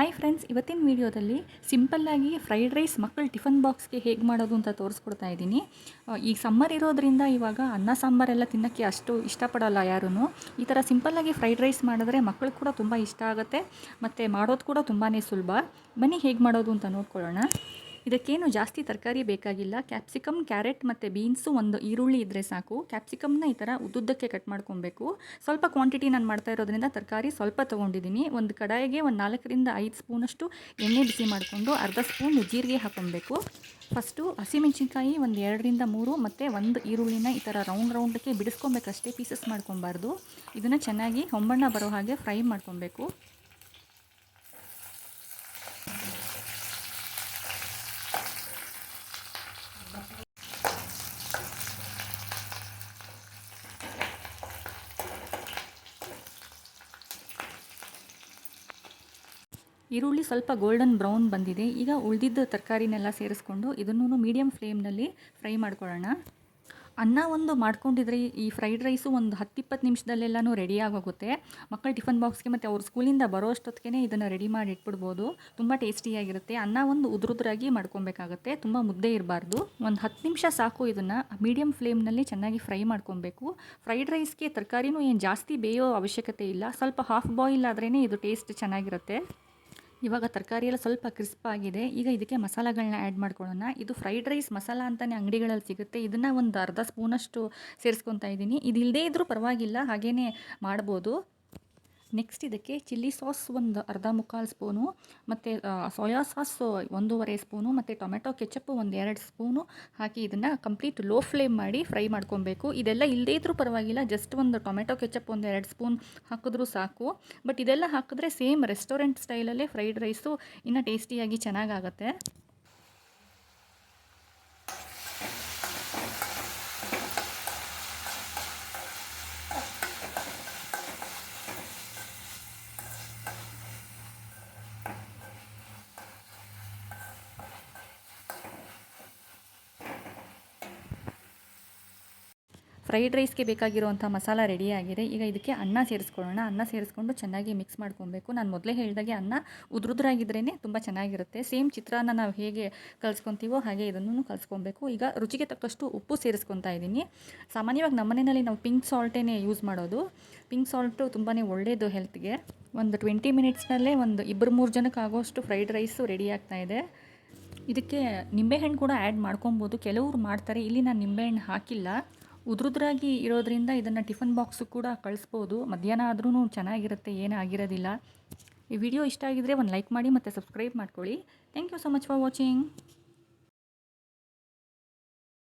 Hi friends ಇವತ್ತಿನ ವಿಡಿಯೋದಲ್ಲಿ ಸಿಂಪಲ್ಲಾಗಿ ಫ್ರೈಡ್ ರೈಸ್ ಮಕ್ಕಳು ಟಿಫನ್ ಬಾಕ್ಸ್ಗೆ ಹೇಗೆ ಮಾಡೋದು ಅಂತ ತೋರಿಸ್ಕೊಡ್ತಾ ಇದ್ದೀನಿ. ಈ ಸಮ್ಮರ್ ಇರೋದ್ರಿಂದ ಇವಾಗ ಅನ್ನ ಸಾಂಬಾರೆಲ್ಲ ತಿನ್ನೋಕ್ಕೆ ಅಷ್ಟು ಇಷ್ಟಪಡೋಲ್ಲ ಯಾರೂ ಈ ಥರ ಸಿಂಪಲ್ಲಾಗಿ ಫ್ರೈಡ್ ರೈಸ್ ಮಾಡಿದ್ರೆ ಮಕ್ಕಳು ಕೂಡ ತುಂಬ ಇಷ್ಟ ಆಗುತ್ತೆ. ಮತ್ತು ಮಾಡೋದು ಕೂಡ ತುಂಬಾ ಸುಲಭ. ಬನ್ನಿ ಹೇಗೆ ಮಾಡೋದು ಅಂತ ನೋಡ್ಕೊಳ್ಳೋಣ. ಇದಕ್ಕೇನು ಜಾಸ್ತಿ ತರಕಾರಿ ಬೇಕಾಗಿಲ್ಲ. ಕ್ಯಾಪ್ಸಿಕಮ್ ಕ್ಯಾರೆಟ್ ಮತ್ತು ಬೀನ್ಸು ಒಂದು ಈರುಳ್ಳಿ ಇದ್ದರೆ ಸಾಕು. ಕ್ಯಾಪ್ಸಿಕಮ್ನ ಈ ಥರ ಉದ್ದುದ್ದಕ್ಕೆ ಕಟ್ ಮಾಡ್ಕೊಬೇಕು. ಸ್ವಲ್ಪ ಕ್ವಾಂಟಿಟಿ ನಾನು ಮಾಡ್ತಾ ಇರೋದ್ರಿಂದ ತರಕಾರಿ ಸ್ವಲ್ಪ ತೊಗೊಂಡಿದ್ದೀನಿ. ಒಂದು ಕಡಾಯಿಗೆ ಒಂದು ನಾಲ್ಕರಿಂದ ಐದು ಸ್ಪೂನಷ್ಟು ಎಣ್ಣೆ ಬಿಸಿ ಮಾಡಿಕೊಂಡು ಅರ್ಧ ಸ್ಪೂನ್ ಜೀರಿಗೆ ಹಾಕೊಬೇಕು ಫಸ್ಟು ಹಸಿಮೆಣಸಿನ್ಕಾಯಿ ಒಂದು ಎರಡರಿಂದ ಮೂರು ಮತ್ತು ಒಂದು ಈರುಳ್ಳಿನ ಈ ಥರ ರೌಂಡ್ ರೌಂಡಕ್ಕೆ ಬಿಡಿಸ್ಕೊಬೇಕಷ್ಟೇ ಪೀಸಸ್ ಮಾಡ್ಕೊಬಾರ್ದು. ಇದನ್ನು ಚೆನ್ನಾಗಿ ಹೊಂಬಣ್ಣ ಬರೋ ಹಾಗೆ ಫ್ರೈ ಮಾಡ್ಕೊಬೇಕು. ಈರುಳ್ಳಿ ಸ್ವಲ್ಪ ಗೋಲ್ಡನ್ ಬ್ರೌನ್ ಬಂದಿದೆ. ಈಗ ಉಳಿದಿದ್ದ ತರಕಾರಿನೆಲ್ಲ ಸೇರಿಸ್ಕೊಂಡು ಇದನ್ನು ಮೀಡಿಯಮ್ ಫ್ಲೇಮ್ನಲ್ಲಿ ಫ್ರೈ ಮಾಡ್ಕೊಳ್ಳೋಣ. ಅನ್ನ ಒಂದು ಮಾಡ್ಕೊಂಡಿದ್ರೆ ಈ ಫ್ರೈಡ್ ರೈಸು ಒಂದು ಹತ್ತಿಪ್ಪತ್ತು ನಿಮಿಷದಲ್ಲೆಲ್ಲನೂ ರೆಡಿ ಆಗೋಗುತ್ತೆ. ಮಕ್ಕಳು ಟಿಫನ್ ಬಾಕ್ಸ್ಗೆ ಮತ್ತು ಅವ್ರ ಸ್ಕೂಲಿಂದ ಬರೋ ಅಷ್ಟೊತ್ತಿಗೆ ಇದನ್ನು ರೆಡಿ ಮಾಡಿ ಇಟ್ಬಿಡ್ಬೋದು. ತುಂಬ ಟೇಸ್ಟಿಯಾಗಿರುತ್ತೆ ಅನ್ನ ಒಂದು ಉದುರುದ್ರಾಗಿ ಮಾಡ್ಕೊಬೇಕಾಗುತ್ತೆ. ತುಂಬ ಮುದ್ದೆ ಇರಬಾರ್ದು. ಒಂದು ಹತ್ತು ನಿಮಿಷ ಸಾಕು ಇದನ್ನು ಮೀಡಿಯಮ್ ಫ್ಲೇಮ್ನಲ್ಲಿ ಚೆನ್ನಾಗಿ ಫ್ರೈ ಮಾಡ್ಕೊಬೇಕು. ಫ್ರೈಡ್ ರೈಸ್ಗೆ ತರಕಾರಿನೂ ಏನು ಜಾಸ್ತಿ ಬೇಯೋ ಅವಶ್ಯಕತೆ ಇಲ್ಲ. ಸ್ವಲ್ಪ ಹಾಫ್ ಬಾಯ್ಲ್ ಆದ್ರೇ ಇದು ಟೇಸ್ಟ್ ಚೆನ್ನಾಗಿರುತ್ತೆ. ಇವಾಗ ತರಕಾರಿ ಎಲ್ಲ ಸ್ವಲ್ಪ ಕ್ರಿಸ್ಪ್ ಆಗಿದೆ. ಈಗ ಇದಕ್ಕೆ ಮಸಾಲಗಳನ್ನ ಆ್ಯಡ್ ಮಾಡ್ಕೊಳ್ಳೋಣ. ಇದು ಫ್ರೈಡ್ ರೈಸ್ ಮಸಾಲ ಅಂತಲೇ ಅಂಗಡಿಗಳಲ್ಲಿ ಸಿಗುತ್ತೆ. ಇದನ್ನು ಒಂದು ಅರ್ಧ ಸ್ಪೂನಷ್ಟು ಸೇರಿಸ್ಕೊತಾ ಇದ್ದೀನಿ. ಇದು ಇಲ್ಲದೇ ಇದ್ದರೂ ಪರವಾಗಿಲ್ಲ ಹಾಗೇ ಮಾಡ್ಬೋದು. ನೆಕ್ಸ್ಟ್ ಇದಕ್ಕೆ ಚಿಲ್ಲಿ ಸಾಸ್ ಒಂದು ಅರ್ಧ ಮುಕ್ಕಾಲು ಸ್ಪೂನು ಮತ್ತು ಸೋಯಾ ಸಾಸ್ ಒಂದೂವರೆ ಸ್ಪೂನು ಮತ್ತು ಟೊಮೆಟೊ ಕೆಚಪ್ಪು ಒಂದು ಎರಡು ಸ್ಪೂನು ಹಾಕಿ ಇದನ್ನು ಕಂಪ್ಲೀಟ್ ಲೋ ಫ್ಲೇಮ್ ಮಾಡಿ ಫ್ರೈ ಮಾಡ್ಕೊಬೇಕು. ಇದೆಲ್ಲ ಇಲ್ಲದೇ ಇದ್ದರೂ ಪರವಾಗಿಲ್ಲ ಜಸ್ಟ್ ಒಂದು ಟೊಮೆಟೊ ಕೆಚಪ್ ಒಂದು ಎರಡು ಸ್ಪೂನ್ ಹಾಕಿದ್ರೂ ಸಾಕು. ಬಟ್ ಇದೆಲ್ಲ ಹಾಕಿದ್ರೆ ಸೇಮ್ ರೆಸ್ಟೋರೆಂಟ್ ಸ್ಟೈಲಲ್ಲೇ ಫ್ರೈಡ್ ರೈಸು ಇನ್ನೂ ಟೇಸ್ಟಿಯಾಗಿ ಚೆನ್ನಾಗಾಗತ್ತೆ. ಫ್ರೈಡ್ ರೈಸ್ಗೆ ಬೇಕಾಗಿರುವಂಥ ಮಸಾಲ ರೆಡಿಯಾಗಿದೆ. ಈಗ ಇದಕ್ಕೆ ಅನ್ನ ಸೇರಿಸ್ಕೊಳ್ಳೋಣ. ಅನ್ನ ಸೇರಿಸ್ಕೊಂಡು ಚೆನ್ನಾಗಿ ಮಿಕ್ಸ್ ಮಾಡ್ಕೊಬೇಕು. ನಾನು ಮೊದಲೇ ಹೇಳಿದಾಗೆ ಅನ್ನ ಉದ್ರುದ್ರಾಗಿದ್ರೇ ತುಂಬ ಚೆನ್ನಾಗಿರುತ್ತೆ. ಸೇಮ್ ಚಿತ್ರಾನ್ನ ನಾವು ಹೇಗೆ ಕಲಿಸ್ಕೊತೀವೋ ಹಾಗೆ ಇದನ್ನು ಕಲಿಸ್ಕೊಬೇಕು. ಈಗ ರುಚಿಗೆ ತಕ್ಕಷ್ಟು ಉಪ್ಪು ಸೇರಿಸ್ಕೊತಾ ಇದ್ದೀನಿ. ಸಾಮಾನ್ಯವಾಗಿ ನಮ್ಮ ಮನೆಯಲ್ಲಿ ನಾವು ಪಿಂಕ್ ಸಾಲ್ಟೇ ಯೂಸ್ ಮಾಡೋದು. ಪಿಂಕ್ ಸಾಲ್ಟು ತುಂಬಾ ಒಳ್ಳೆಯದು ಹೆಲ್ತ್ಗೆ. ಒಂದು ಟ್ವೆಂಟಿ ಮಿನಿಟ್ಸ್ನಲ್ಲೇ ಒಂದು ಇಬ್ಬರು ಮೂರು ಜನಕ್ಕೆ ಆಗೋಷ್ಟು ಫ್ರೈಡ್ ರೈಸು ರೆಡಿ ಆಗ್ತಾ ಇದೆ. ಇದಕ್ಕೆ ನಿಂಬೆಹಣ್ಣು ಕೂಡ ಆ್ಯಡ್ ಮಾಡ್ಕೊಬೋದು. ಕೆಲವರು ಮಾಡ್ತಾರೆ. ಇಲ್ಲಿ ನಾನು ನಿಂಬೆಹಣ್ಣು ಹಾಕಿಲ್ಲ. ಉದುರುದ್ರಾಗಿ ಇರೋದ್ರಿಂದ ಇದನ್ನು ಟಿಫನ್ ಬಾಕ್ಸು ಕೂಡ ಕಳಿಸ್ಬೋದು. ಮಧ್ಯಾಹ್ನ ಆದ್ರೂ ಚೆನ್ನಾಗಿರುತ್ತೆ, ಏನೂ ಆಗಿರೋದಿಲ್ಲ. ಈ ವಿಡಿಯೋ ಇಷ್ಟ ಆಗಿದ್ರೆ ಒಂದು ಲೈಕ್ ಮಾಡಿ ಮತ್ತು ಸಬ್ಸ್ಕ್ರೈಬ್ ಮಾಡ್ಕೊಳ್ಳಿ. Thank you so much for watching